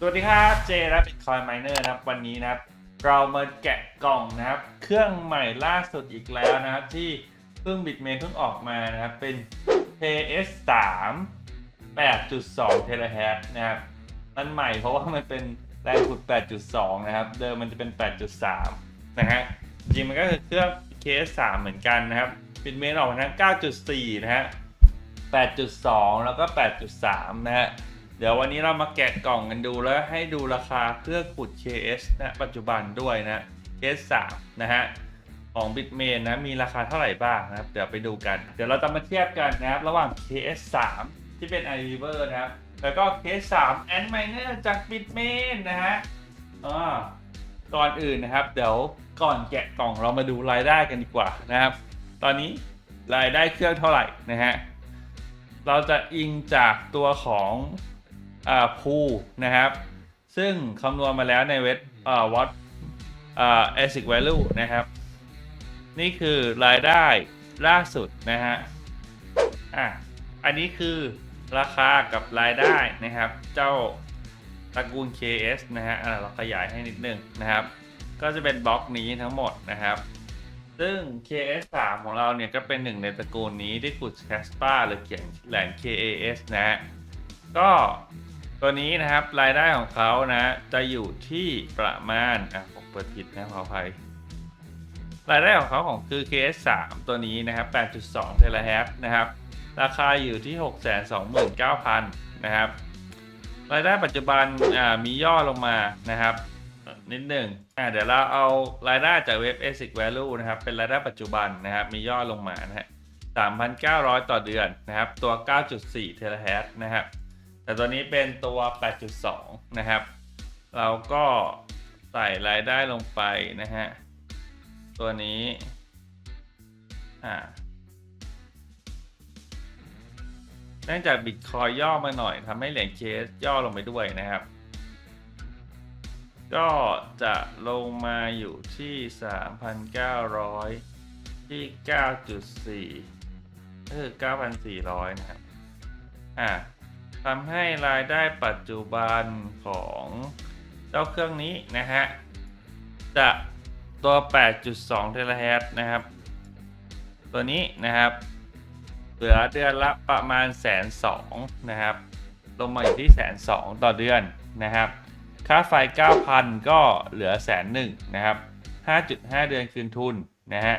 สวัสดีครับเจรับบิตคอยม i เนอร์นะครับวันนี้นะครับ เรามาแกะกล่องนะครับ เครื่องใหม่ล่าสุดอีกแล้วนะครับ ที่เพิ่งบิตเมนเพิ่งออกมานะครับ เป็น PS3 8.2เทราเฮิรตนะครับมันใหม่เพราะว่ามันเป็นแรงขุด 8.2 นะครับ เดิมมันจะเป็น 8.3 นะฮะจริงมันก็คือเครื่อง PS3 เหมือนกันนะครับบิตเมนออกมาทั้ง 9.4 นะฮะ8.2 แล้วก็ 8.3 นะฮะ เดี๋ยววันนี้เรามาแกะกล่องกันดูแล้วให้ดูราคาเครื่องขุด KS นะปัจจุบันด้วยนะ KS 3 นะฮะของ Bitmain นะมีราคาเท่าไหร่บ้างนะครับ เดี๋ยวไปดูกัน เดี๋ยวเราจะมาเทียบกันนะครับ ระหว่าง KS 3 ที่เป็น i r i v e r นะครับ แล้วก็ KS 3 Ant Miner จาก Bitmain นะฮะอ่าก่อนอื่นนะครับ เดี๋ยวก่อนแกะกล่องเรามาดูรายได้กันดีกว่านะครับ ตอนนี้รายได้เครื่องเท่าไหร่นะฮะเราจะอิงจากตัวของ พูนะครับ ซึ่งคำนวณมาแล้วในเว็บอ่าวัดอ่า ASIC value นะครับ นี่คือรายได้ล่าสุดนะฮะอะอันนี้คือราคากับรายได้นะครับ เจ้าตระกูล KS นะฮะเราขยายให้นิดนึงนะครับ ก็จะเป็นบล็อกนี้ทั้งหมดนะครับ ซึ่ง KS3 ของเราเนี่ยก็เป็นหนึ่งในตระกูลนี้ที่ขุดแคสปาหรือเขียนแหลน KAS นะฮะก็ ตัวนี้นะครับรายได้ของเขานะจะอยู่ที่ประมาณอะผมเปิดผิดนะขออภัยรายได้ของเขาของคือ KS3 ตัวนี้นะครับ 8.2 เทราเฮิรตซ์นะครับ ราคาอยู่ที่ 629,000 นะครับ รายได้ปัจจุบันอ่ามีย่อลงมานะครับ นิดหนึ่งอ่าเดี๋ยวเราเอารายได้จากเว็บ ASIC Value นะครับ เป็นรายได้ปัจจุบันนะครับ มีย่อลงมานะฮะ3,900 ต่อเดือนนะครับ ตัว 9.4 เทราเฮิรตซ์นะครับ แต่ตัวนี้เป็นตัว 8.2 นะครับ เราก็ใส่รายได้ลงไปนะฮะ ตัวนี้ อ่าเนื่องจากบิตคอยย่อมาหน่อยทำให้เหรียญเคสย่อลงไปด้วยนะครับ ก็จะลงมาอยู่ที่ 3,900 ที่ 9.4ก็คือ9,400 นะครับ อ่า ทำให้รายได้ปัจจุบันของเจ้าเครื่องนี้นะฮะ จะตัว 8.2 เทราเฮิรตนะครับ ตัวนี้นะครับ เหลือเดือนละประมาณแสนสองนะครับ ลงมาอยู่ที่แสนสองต่อเดือนนะครับ ค่าไฟ 9,000 ก็เหลือแสนหนึ่งนะครับ 5.5 เดือนคืนทุนนะฮะ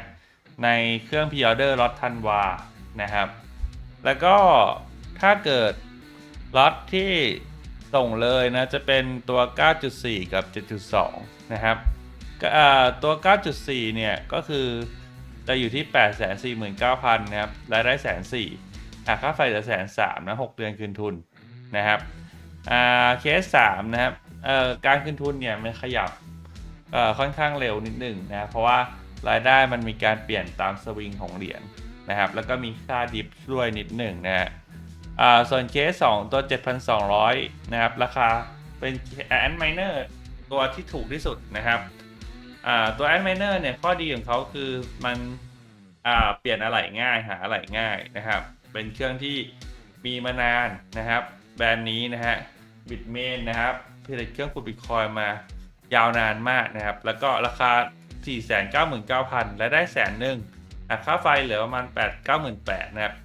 ในเครื่องพิออเดอร์ล็อตธันวานะครับ แล้วก็ถ้าเกิด ล็อตที่ส่งเลยนะจะเป็นตัว 9.4 กับ 7.2 นะครับตัว 9.4 เนี่ยก็คือจะอยู่ที่ 849,000 นะครับ รายได้แสนสี่หากค่าไฟเหลือแสนสามนะ6เดือนคืนทุนนะครับเคสสามนะครับการคืนทุนเนี่ยมันขยับค่อนข้างเร็วนิดหนึ่งนะเพราะว่ารายได้มันมีการเปลี่ยนตามสวิงของเหรียญนะครับ แล้วก็มีค่าดิฟด้วยนิดหนึ่งนะฮะ อ่าส่วนเคสสองตัว 7,200 นะครับ ราคาเป็นแอนไมเนอร์ตัวที่ถูกที่สุดนะครับอ่าตัวแอนไมเนอร์เนี่ยข้อดีของเขาคือมันอ่าเปลี่ยนอะไหล่ง่ายหาอะไหล่ง่ายนะครับ เป็นเครื่องที่มีมานานนะครับ แบรนด์นี้นะฮะบิตเมนนะครับผลิตเครื่องขุดบิตคอยมายาวนานมากนะครับ แล้วก็ราคา 499,000 และได้แสนหนึ่งค่าไฟเหลือประมาณ 8 98,000นะครับ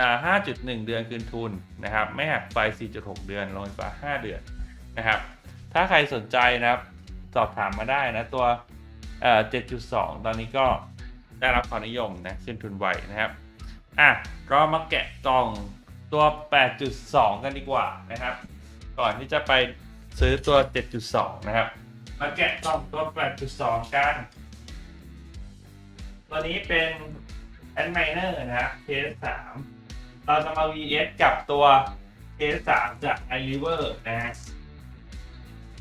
5.1 เดือนคืนทุนนะครับ ไม่หักไฟ 4.6 เดือนลงไฟฟ้า 5 เดือนนะครับ ถ้าใครสนใจนะครับ สอบถามมาได้นะตัว7.2 ตอนนี้ก็ได้รับความนิยมนะขึ้นทุนไวนะครับ อะ ก็มาแกะกล่องตัว 8.2 กันดีกว่านะครับ ก่อนที่จะไปซื้อตัว 7.2 นะครับ มาแกะกล่องตัว 8.2 กัน ตัวนี้เป็น a d m i n e r นะครับ Case 3 เราจะมา VS กับตัวเ S3 จาก i r i v e r นะฮะ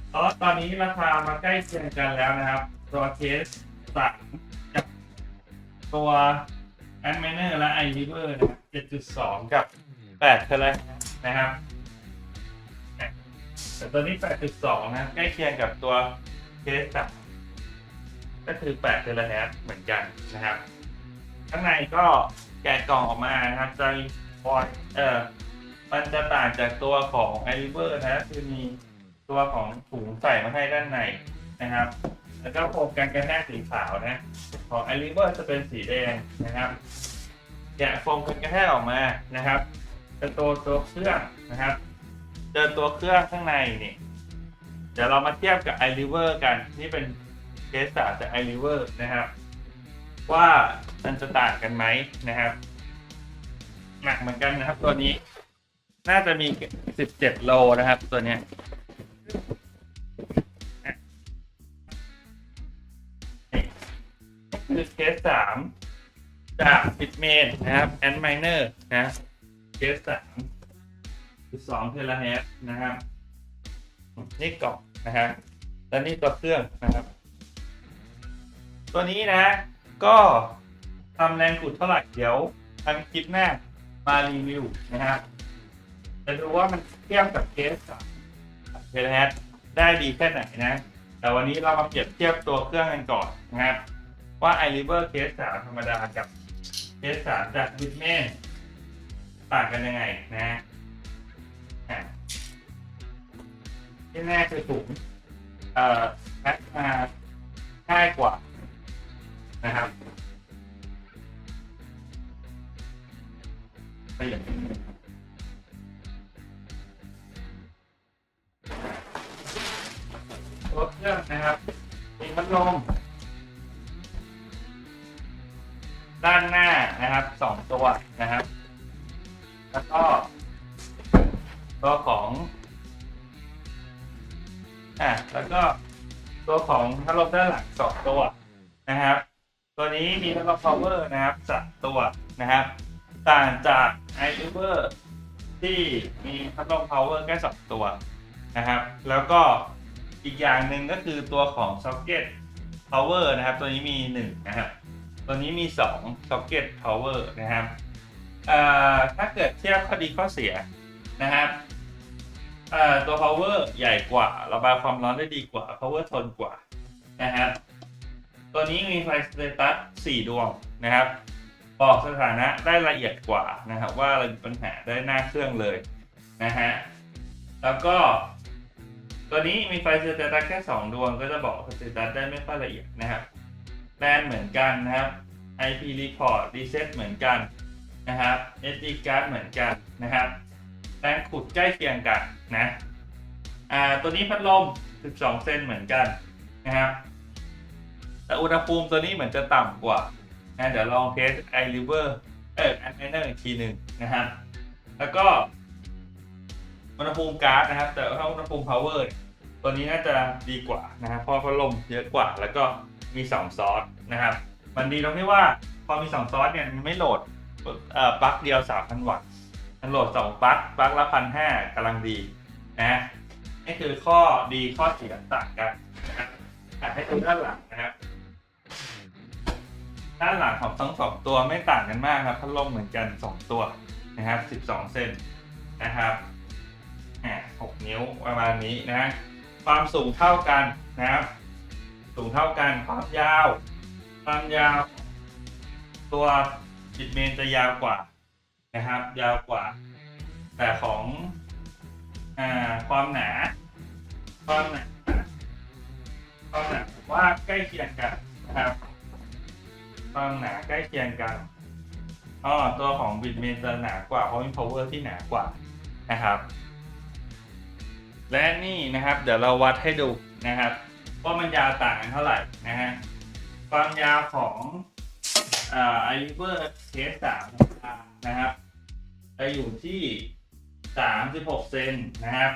เพราะตอนนี้ราคามาใกล้เคียงกันแล้วนะครับ ตัว Case 3กับตัว a d m i n e r และ i r i v e r นะครับ7.2กับ8เท่าไรนะครับแต่ตัวนี้8.2นะใกล้เคียงกับตัว Case 3ก็คือ8เทราเฮิรตซ์เหมือนกันนะครับ ข้างในก็แกะกล่องออกมานะครับจะ มีฟอยล์เออมันจะต่างจากตัวของ i r i v e r นะคือมีตัวของถุงใส่มาให้ด้านในนะครับ แล้วก็โฟมกันกระแทกสีขาวนะ ของไอริเวอร์จะเป็นสีแดงนะครับแกะโฟมกันกระแทกออกมานะครับจะตัวตัวเครื่องนะครับเจอตัวเครื่องข้างในนี่เดี๋ยวเรามาเทียบกับ i r i v e r กันนี่เป็นเคสสามจาก i r i v e r นะครับ ว่ามันจะต่างกันไหมนะครับ หนักเหมือนกันนะครับ ตัวนี้ น่าจะมี17โลนะครับ ตัวเนี้ยคือเคสสามจากบิดเมนนะครับแอนไมเนอร์นะเคสสามคือสองเทราเฮดนะครับ นี่กล่องนะครับแล้วนี่ตัวเครื่องนะครับ ตัวนี้นะ ก็ทำแรงขุดเท่าไหร่เดี๋ยวทางคลิปหน้า มารีวิวนะครับจะดูว่ามันเทียบกับเคสกับเทเลแฮได้ดีแค่ไหนนะ แต่วันนี้เรามาเปรียบเทียบตัวเครื่องกันก่อนนะครับว่า i r i v e r เคสสามธรรมดากับเคสสามจากบิทแมนต่างกันยังไงนะอะที่แน่คือถุงเอ่อแพ็คมาง่ายกว่านะครับ power นะครับสามตัวนะครับ ต่างจาก i r i v e r ที่มีพัดลม power แค่สองตัวนะครับ แล้วก็อีกอย่างหนึ่งก็คือตัวของ socket power นะครับ ตัวนี้มีหนึ่งนะครับ ตัวนี้มีสอง socket power นะครับถ้าเกิดเทียบข้อดีข้อเสียนะครับตัว power ใหญ่กว่า ระบายความร้อนได้ดีกว่า power ทนกว่านะครับ ตัวนี้มีไฟสเตตัส4ดวงนะครับ บอกสถานะได้ละเอียดกว่านะครับว่าเรามีปัญหาได้หน้าเครื่องเลยนะฮะ แล้วก็ ตัวนี้มีไฟสเตตัสแค่ 2 ดวง ก็จะบอกสเตตัสได้ไม่ค่อยละเอียดนะครับแลนเหมือนกันนะครับ IP report reset เหมือนกันนะครับ SD card เหมือนกันนะครับแรงขุดใกล้เคียงกันนะ อ่า ตัวนี้พัดลม 12 เซนเหมือนกันนะครับ แต่อุณหภูมิตัวนี้เหมือนจะต่ำกว่านะเดี๋ยวลองเทสไอริเวอร์เอออันนี้อีกทีหนึ่งนะครับแล้วก็อุณหภูมิก๊าซนะครับ แต่ถ้าอุณหภูมิ power เนี่ยตัวนี้น่าจะดีกว่านะครับเพราะพัดลมเยอะกว่า แล้วก็มี 2 ซอสนะครับ มันดีตรงที่ว่าพอมี 2 ซอสเนี่ยมันไม่โหลดเอ่อปลั๊กเดียว 3,000 วัตต์มันโหลด 2ปลั๊กปลั๊กละพันห้ากำลังดีนะนี่คือข้อดีข้อเสียต่างกันนะครับให้ดูด้านหลังนะครับ ด้านหลังของทั้งสองตัวไม่ต่างกันมากครับพัดลมเหมือนกัน 2 ตัวนะครับ 12 เซนนะครับ6นิ้วประมาณนี้นะความสูงเท่ากันนะครับ สูงเท่ากันความยาว ความยาว ตัวจิตเมนจะยาวกว่านะครับ ยาวกว่า แต่ของอความหนา ความหนาความหนาผมว่าใกล้เคียงกันนะครับ ความหนาใกล้เคียงกันอ๋อตัวของบิดเมนจะหนากว่าเพราะมี power ที่หนากว่านะครับ และนี่นะครับ เดี๋ยวเราวัดให้ดูนะครับว่ามันยาวต่างกันเท่าไหร่นะฮะความยาวของอ่าไอริเวอร์เคสสามนะครับจะอยู่ที่ 36 เซนนะครับ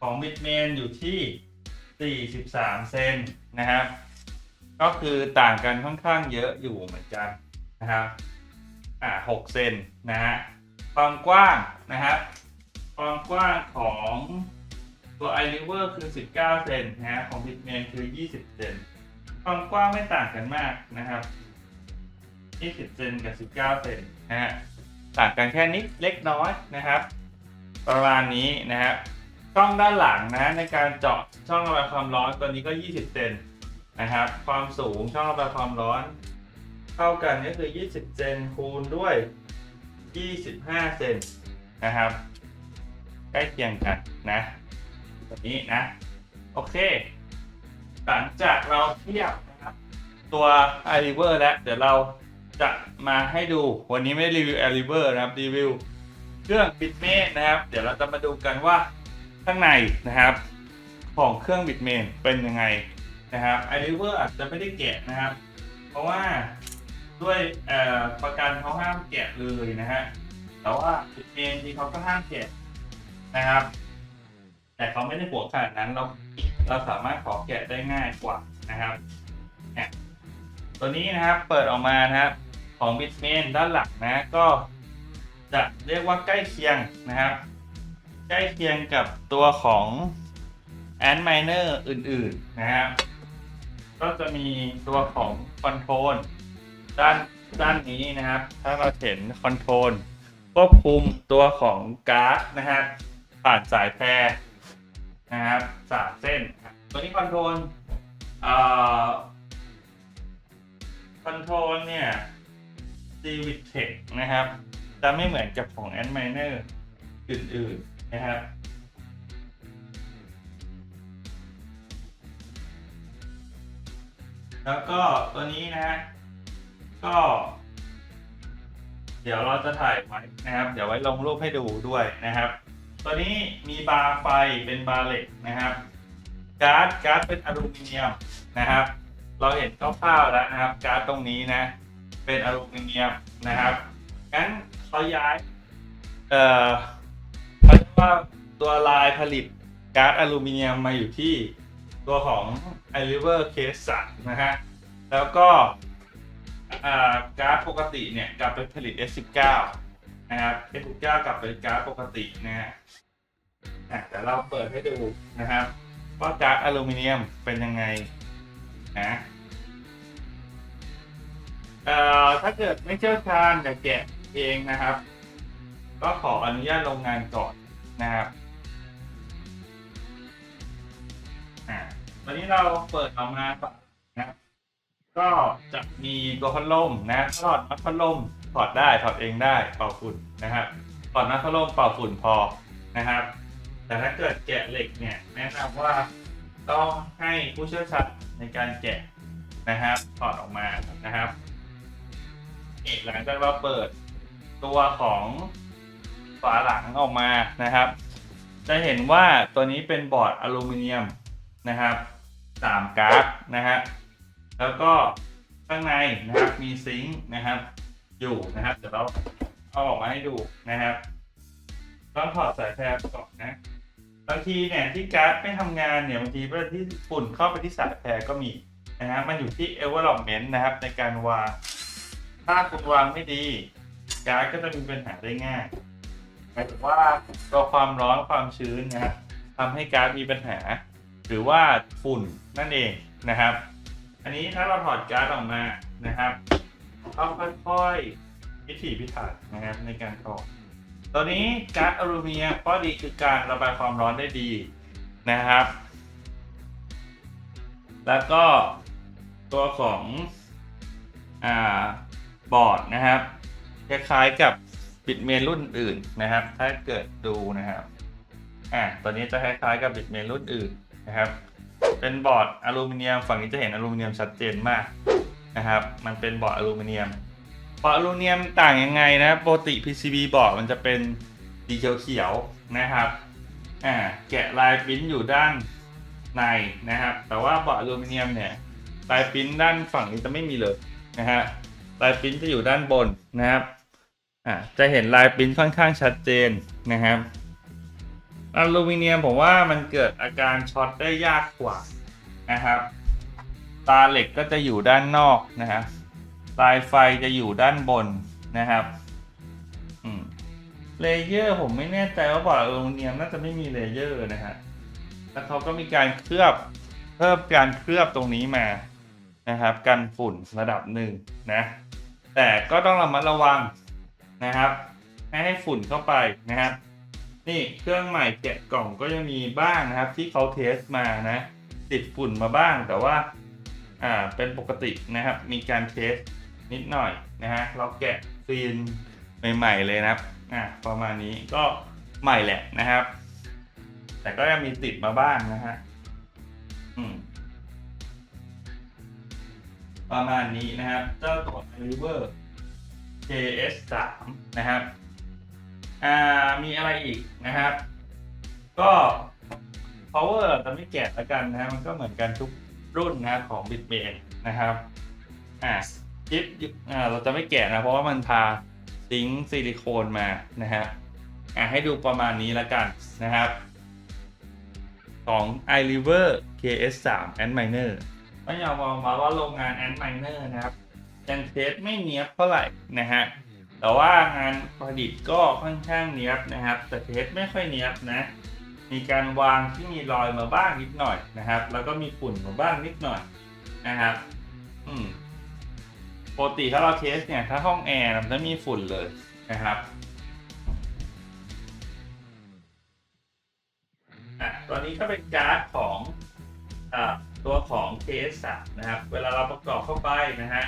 ของบิดเมนอยู่ที่ 43 เซนนะครับ ก็คือต่างกันค่อนข้างเยอะอยู่เหมือนกันนะครับอ่า6เซนนะฮะความกว้างนะครับความกว้างของตัว i r i v e r คือ 19 เซนนะฮะของ Bitmain คือ 20 เซนความกว้างไม่ต่างกันมากนะครับ 20 เซนกับ 19 เซนนะฮะต่างกันแค่นิดเล็กน้อยนะครับ ประมาณนี้นะครับช่องด้านหลังนะในการเจาะช่องระบายความร้อนตัวนี้ก็ 20 เซน นะครับ ความสูงช่องระบายความร้อน เท่ากันก็คือ 20 เซนคูณด้วย 25 เซนนะครับ ใกล้เคียงกันนะตัวนี้นะ โอเค หลังจากเราเทียบนะครับตัว i r i v e r แล้ว เดี๋ยวเราจะมาให้ดูวันนี้ไม่ได้รีวิว i r i v e r นะครับ รีวิวเครื่อง Bitmain นะครับ เดี๋ยวเราจะมาดูกันว่าข้างในนะครับ ของเครื่อง Bitmain เป็นยังไง นะครับ i r i v e r อาจจะไม่ได้แกะนะครับ เพราะว่าด้วยประกันเขาห้ามแกะเลยนะฮะแต่ว่า Bitmain ที่เขาก็ห้ามแกะนะครับ แต่เขาไม่ได้หัวขนาดนั้นเราเราสามารถขอแกะได้ง่ายกว่านะครับเนี่ยตัวนี้นะครับเปิดออกมานะครับของ Bitmain ด้านหลังนะก็จะเรียกว่าใกล้เคียงนะครับ ใกล้เคียงกับตัวของ a n t Miner อื่นๆนะครับ ก็จะมีตัวของคอนโทรลด้านด้านนี้นะครับ ถ้าเราเห็นคอนโทรลควบคุมตัวของก๊าร์ดนะฮะผ่านสายแพรนะครับสามเส้น ตัวนี้คอนโทรลเอ่อคอนโทรลเนี่ย c v i t e c h นะครับ จะไม่เหมือนกับของ a n t Miner อื่นๆนะครับ แล้วก็ตัวนี้นะฮะก็ เดี๋ยวเราจะถ่ายไว้นะครับ เดี๋ยวไว้ลงรูปให้ดูด้วยนะครับ ตัวนี้มีบาร์ไฟเป็นบาร์เหล็กนะครับการ์ดการ์ดเป็นอลูมิเนียมนะครับ เราเห็นคร่าวๆแล้วนะครับ การ์ดตรงนี้นะ เป็นอลูมิเนียมนะครับงั้นเขาย้ายเอ่อเขาเรียกว่าตัวลายผลิตการ์ดอลูมิเนียมมาอยู่ที่ ตัวของ i r i v e r Case 3นะฮะ แล้วก็อ่าการ์ดปกติเนี่ยกลับไปผลิต S19 นะครับ S19 กลับไปการ์ดปกตินะฮะอ่เราเปิดให้ดูนะครับว่าการ์ดอลูมิเนียมเป็นยังไงนะถ้าเกิดไม่เชี่ยวชาญจะแกะเองนะครับ ก็ขออนุญาตโรงงานก่อนนะครับ อ่าวันนี้เราเปิดออกมาก่อนนะก็จะมีตัวพัดลมนะถอดน็อตพัดลมถอดได้ถอดเองได้เป่าฝุ่นนะครับถอดน็อตพัดลมเป่าฝุ่นพอนะครับ แต่ถ้าเกิดแกะเหล็กเนี่ยแนะนำว่าต้องให้ผู้เชี่ยวชาญในการแกะนะครับถอดออกมานะครับหลังจากเราเปิดตัวของฝาหลังออกมานะครับ จะเห็นว่าตัวนี้เป็นบอร์ดอลูมิเนียม นะครับสามการ์ดนะฮะแล้วก็ข้างในนะครับมีซิงค์นะครับ อยู่นะครับเดี๋ยวเราเอาออกมาให้ดูนะครับต้องถอดสายแพรก่อนนะบางทีเนี่ยที่การ์ดไม่ทำงานเนี่ยบางทีเวลาที่ฝุ่นเข้าไปที่สายแพรก็มีนะฮะมันอยู่ที่ environment นะครับ ในการวางถ้าคุณวางไม่ดี การ์ดก็จะมีปัญหาได้ง่ายหมายถึงว่าตัวความร้อนความชื้นนะฮะทำให้การ์ดมีปัญหา หรือว่าฝุ่นนั่นเองนะครับ อันนี้ถ้าเราถอดการ์ดออกมานะครับต้องค่อยๆพิถีพิถันนะครับในการถอดตัวนี้การ์ดอลูมิเนียมข้อดีคือการระบายความร้อนได้ดีนะครับ แล้วก็ตัวของอ่าบอร์ดนะครับ คล้ายๆกับบิดเมนรุ่นอื่นนะครับ ถ้าเกิดดูนะครับอ่าตัวนี้จะคล้ายๆกับบิดเมนรุ่นอื่น นะครับ เป็นบอร์ดอลูมิเนียม ฝั่งนี้จะเห็นอลูมิเนียมชัดเจนมากนะครับ มันเป็นบอร์ดอลูมิเนียม บอร์ดอลูมิเนียมต่างยังไงนะปกติ PCB บอร์ดมันจะเป็นสีเขียวๆนะครับ อ่า แกะลายปิ้นอยู่ด้านในนะครับ แต่ว่าบอร์ดอลูมิเนียมเนี่ยลายปิ้นด้านฝั่งนี้จะไม่มีเลยนะฮะ ลายปิ้นจะอยู่ด้านบนนะครับ อ่า จะเห็นลายปิ้นค่อนข้างชัดเจนนะครับ อลูมิเนียมผมว่ามันเกิดอาการช็อตได้ยากกว่านะครับ ตาเหล็กก็จะอยู่ด้านนอกนะครับลายไฟจะอยู่ด้านบนนะครับอืมเลเยอร์ผมไม่แน่ใจว่าบอร์ดอลูมิเนียมน่าจะไม่มีเลเยอร์นะฮะแล้วเขาก็มีการเคลือบเพิ่มการเคลือบตรงนี้มานะครับกันฝุ่นระดับหนึ่งนะแต่ก็ต้องระมัดระวังนะครับ ไม่ให้ฝุ่นเข้าไปนะครับ นี่เครื่องใหม่แกะกล่องก็ยังมีบ้างนะครับ ที่เขาเทสมานะ ติดฝุ่นมาบ้างแต่ว่าอ่าเป็นปกตินะครับ มีการเทสนิดหน่อยนะฮะเราแกะซีนใหม่ๆเลยนะครับอ่าประมาณนี้ก็ใหม่แหละนะครับ แต่ก็ยังมีติดมาบ้างนะฮะอืมประมาณนี้นะครับเจ้าตัว River KS 3 นะครับ อ่ามีอะไรอีกนะครับ ก็ power เราจะไม่แกะละกันนะมันก็เหมือนกันทุกรุ่นนะของ b i t m a n นะครับอ่าชิปอ่าเราจะไม่แกะนะ เพราะว่ามันพาซิงซิลิโคนมานะฮะอ่าให้ดูประมาณนี้ละกันนะครับของ iRiver KS3 Ant Miner ก็ยอมมองมาว่าโรงงาน Ant Miner นะครับยังเทสไม่เนียบเท่าไหร่นะฮะ แต่ว่างานผลิตก็ค่อนข้างเนียบนะครับ แต่เทสไม่ค่อยเนียบนะ มีการวางที่มีรอยมาบ้างนิดหน่อยนะครับ แล้วก็มีฝุ่นมาบ้างนิดหน่อยนะครับ อืมปกติถ้าเราเทสเนี่ยถ้าห้องแอร์มันจะมีฝุ่นเลยนะครับอะตัวนี้ก็เป็นการ์ดของอ่าตัวของ KS3 นะครับ เวลาเราประกอบเข้าไปนะฮะ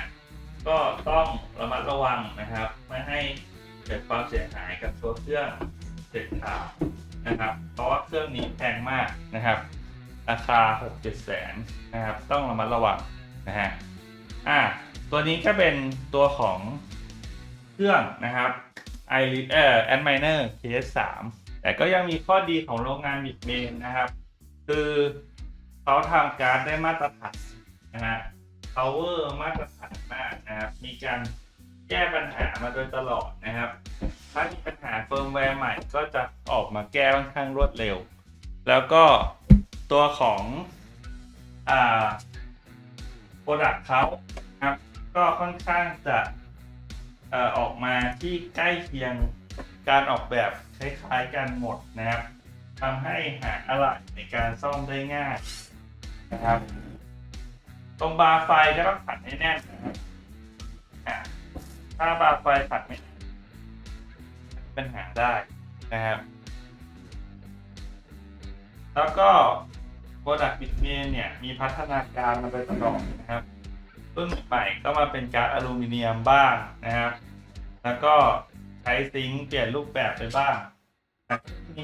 ก็ต้องระมัดระวังนะครับไม่ให้เกิดความเสียหายกับตัวเครื่องเด็ดขาดนะครับ เพราะว่าเครื่องนี้แพงมากนะครับ ราคา 6-7แสนนะครับ ต้องระมัดระวังนะฮะอะตัวนี้ก็เป็นตัวของเครื่องนะครับ i เอ่อ a n m i n e r KS3 แต่ก็ยังมีข้อดีของโรงงานบิดเมนนะครับ คือเขาทำการดได้มาตรฐานนะฮะ power มาตรฐานมากนะครับ มีการแก้ปัญหามาโดยตลอดนะครับ ถ้ามีปัญหาเฟิร์มแวร์ใหม่ก็จะออกมาแก้ค่อนข้างรวดเร็ว แล้วก็ตัวของอ่าโปรดักเขาครับ ก็ค่อนข้างจะออออกมาที่ใกล้เคียงการออกแบบคล้ายๆกันหมดนะครับทำให้หาอะไรในการซ่อมได้ง่ายนะครับ ตรงบาร์ไฟก็ต้องขัดให้แน่นนะครับถ้าบาร์ไฟขัดไม่แน่นปัญหาได้นะครับ แล้วก็โปรดักต์บิทเมนเนี่ย มีพัฒนาการมาโดยตลอดนะครับรุ่นใหม่ก็มาเป็นการ์ดอลูมิเนียมบ้างนะครับ แล้วก็ใช้ซิงค์เปลี่ยนรูปแบบไปบ้างนะมี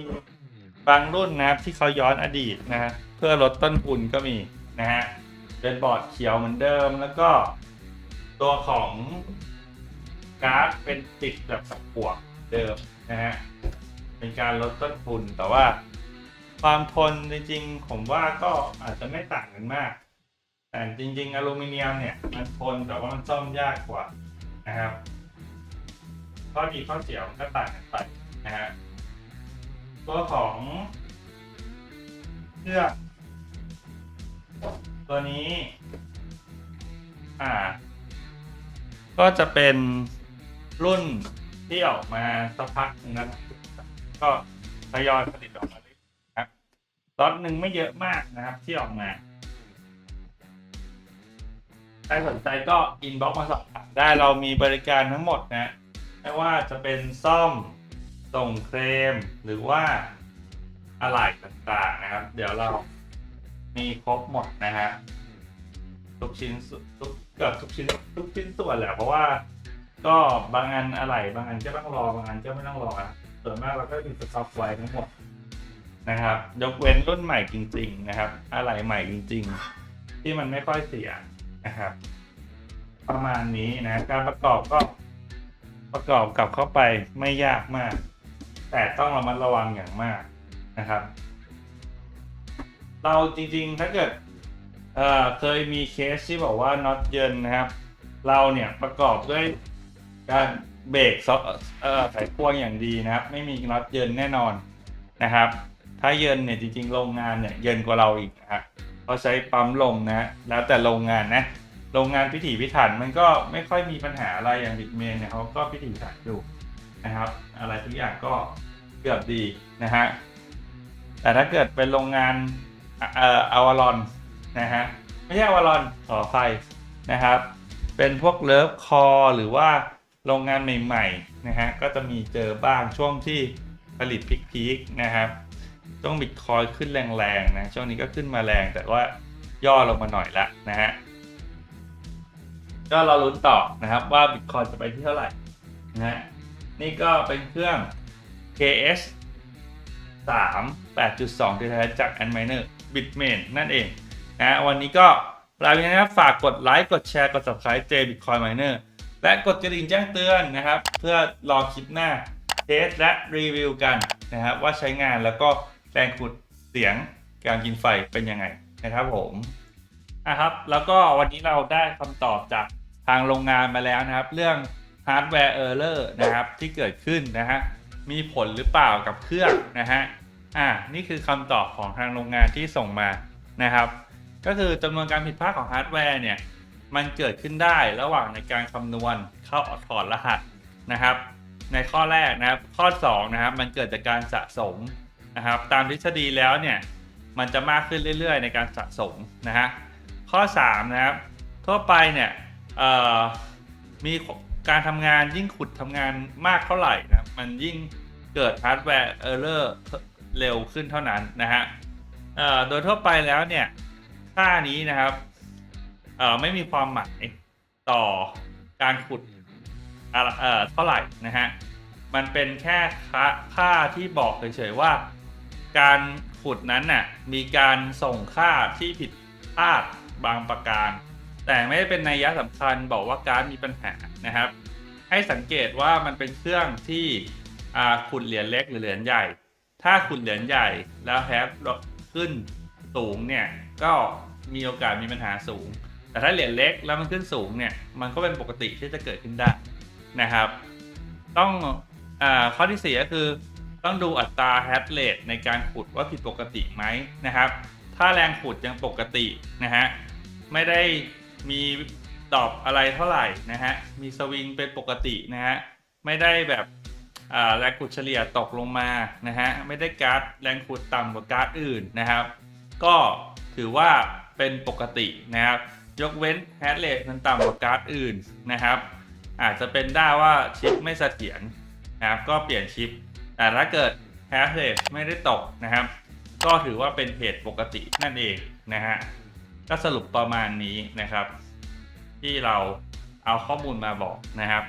บางรุ่นนะครับที่เขาย้อนอดีตนะฮะเพื่อลดต้นทุนก็มีนะฮะ เป็นบอร์ดเขียวเหมือนเดิม แล้วก็ตัวของการ์ดเป็นติดแบบสับปวกเดิมนะฮะ เป็นการลดต้นทุนแต่ว่าความทนจริงๆ ผมว่าก็อาจจะไม่ต่างกันมาก แต่จริงๆ อลูมิเนียมเนี่ย มันทนแต่ว่ามันซ่อมยากกว่านะครับข้อดีข้อเสียมันก็ต่างกันไปนะฮะตัวของเครื่อง ตัวนี้ อ่า ก็จะเป็นรุ่นที่ออกมาสักพักหนึงแล้วนะครับก็ทยอยผลิตออกมาเรื่อยๆครับล็อตหนึ่งไม่เยอะมากนะครับ ที่ออกมา ใครสนใจก็อินบ็อกมาสอบถามได้เรามีบริการทั้งหมดนะ ไม่ว่าจะเป็นซ่อม ส่งเคลมหรือว่าอะไหล่ต่างๆนะครับ เดี๋ยวเรา มีครบหมดนะฮะทุกชิ้นทุกเกือบทุกชิ้นทุกชิ้นส่วนแหละเพราะว่า ก็บางอันอะไหล่บางอันก็ต้องรอบางอันก็ไม่ต้องรอนะส่วนมากเราก็มีสต็อกไว้ทั้งหมดนะครับ ยกเว้นรุ่นใหม่จริง ๆ นะครับ อะไหล่ใหม่จริง ๆ ที่มันไม่ค่อยเสียนะครับ ประมาณนี้นะ การประกอบก็ประกอบกลับเข้าไปไม่ยากมาก แต่ต้องระมัดระวังอย่างมากนะครับ เราจริงๆ ถ้าเกิดเอ่อเคยมีเคสที่บอกว่าน็อตเยินนะครับ เราเนี่ยประกอบด้วยการเบรกซอเอ่อไขควงอย่างดีนะครับ ไม่มีน็อตเยินแน่นอนนะครับ ถ้าเยินเนี่ยจริงๆ โรงงานเนี่ยเยินกว่าเราอีกนะครับเขาใช้ปั๊มลมนะแล้วแต่โรงงานนะโรงงานพิถีพิถันมันก็ไม่ค่อยมีปัญหาอะไรอย่างบิดเมนเนี่ยเขาก็พิถีพิถันอยู่นะครับ อะไรทุกอย่างก็เกือบดีนะฮะแต่ถ้าเกิดเป็นโรงงาน เอ่ออวารอนนะฮะไม่ใช่อวารอนขออภัยนะครับ เป็นพวกเลิฟคอหรือว่าโรงงานใหม่ๆนะฮะก็จะมีเจอบ้างช่วงที่ผลิตพีคๆนะครับช่วงบิตคอยขึ้นแรงๆนะช่วงนี้ก็ขึ้นมาแรงแต่ว่าย่อลงมาหน่อยละนะฮะก็เราลุ้นต่อนะครับว่าบิตคอยจะไปที่เท่าไหร่นะฮะนี่ก็เป็นเครื่อง KS 3 8.2ที่แท้จาก a n m i n e r Bitmain นั่นเองนะวันนี้ก็ลาไปนะครับฝากกดไลค์กดแชร์กด subscribe J Bitcoin Miner และกดกระดิ่งแจ้งเตือนนะครับ เพื่อรอคลิปหน้าเทสและรีวิวกันนะครับว่าใช้งานแล้วก็แรงขุดเสียงการกินไฟเป็นยังไงนะครับผมอะครับแล้วก็วันนี้เราได้คำตอบจากทางโรงงานมาแล้วนะครับ เรื่อง hardware error นะครับที่เกิดขึ้นนะฮะมีผลหรือเปล่ากับเครื่องนะฮะ อ่านี่คือคำตอบของทางโรงงานที่ส่งมานะครับ ก็คือจำนวนการผิดพลาดของฮาร์ดแวร์เนี่ยมันเกิดขึ้นได้ระหว่างในการคำนวณเข้าถอดรหัสนะครับ ในข้อแรกนะครับ ข้อ2นะครับมันเกิดจากการสะสมนะครับ ตามทฤษฎีแล้วเนี่ยมันจะมากขึ้นเรื่อย ๆ ในการสะสมนะฮะข้อ3นะครับทั่วไปเนี่ยมีการทำงานยิ่งขุดทำงานมากเท่าไหร่นะมันยิ่งเกิดฮาร์ดแวร์เออร์เลอร์ เร็วขึ้นเท่านั้นนะฮะโดยทั่วไปแล้วเนี่ยค่านี้นะครับไม่มีความหมายต่อการขุดเท่าไหร่นะฮะมันเป็นแค่ค่าคาที่บอกเฉยๆว่า การขุดนั้นน่ะมีการส่งค่าที่ผิดพลาดบางประการ แต่ไม่ได้เป็นนัยยะสำคัญบอกว่าการมีปัญหานะครับ ให้สังเกตว่ามันเป็นเครื่องที่ขุดเหรียญเล็กหรือเหรียญใหญ่ ถ้าขุดเหรียญใหญ่แล้วแฮปขึ้นสูงเนี่ยก็มีโอกาสมีปัญหาสูง แต่ถ้าเหรียญเล็กแล้วมันขึ้นสูงเนี่ยมันก็เป็นปกติที่จะเกิดขึ้นได้นะครับ ต้องอข้อที่สี่ก็คือต้องดูอัตราแฮชเรทในการขุดว่าผิดปกติไหมนะครับ ถ้าแรงขุดยังปกตินะฮะไม่ได้มีดรอปอะไรเท่าไหร่นะฮะมีสวิงเป็นปกตินะฮะไม่ได้แบบ แรงขุดเฉลี่ยตกลงมานะฮะไม่ได้การ์ดแรงขุดต่ำกว่าการ์ดอื่นนะครับ ก็ถือว่าเป็นปกตินะครับ ยกเว้นแฮชเรทมันต่ำกว่าการ์ดอื่นนะครับ อาจจะเป็นได้ว่าชิปไม่เสถียรนะครับก็เปลี่ยนชิป แต่ถ้าเกิดแฮชเรทไม่ได้ตกนะครับ ก็ถือว่าเป็นเหตุปกตินั่นเองนะฮะก็สรุปประมาณนี้นะครับ ที่เราเอาข้อมูลมาบอกนะครับ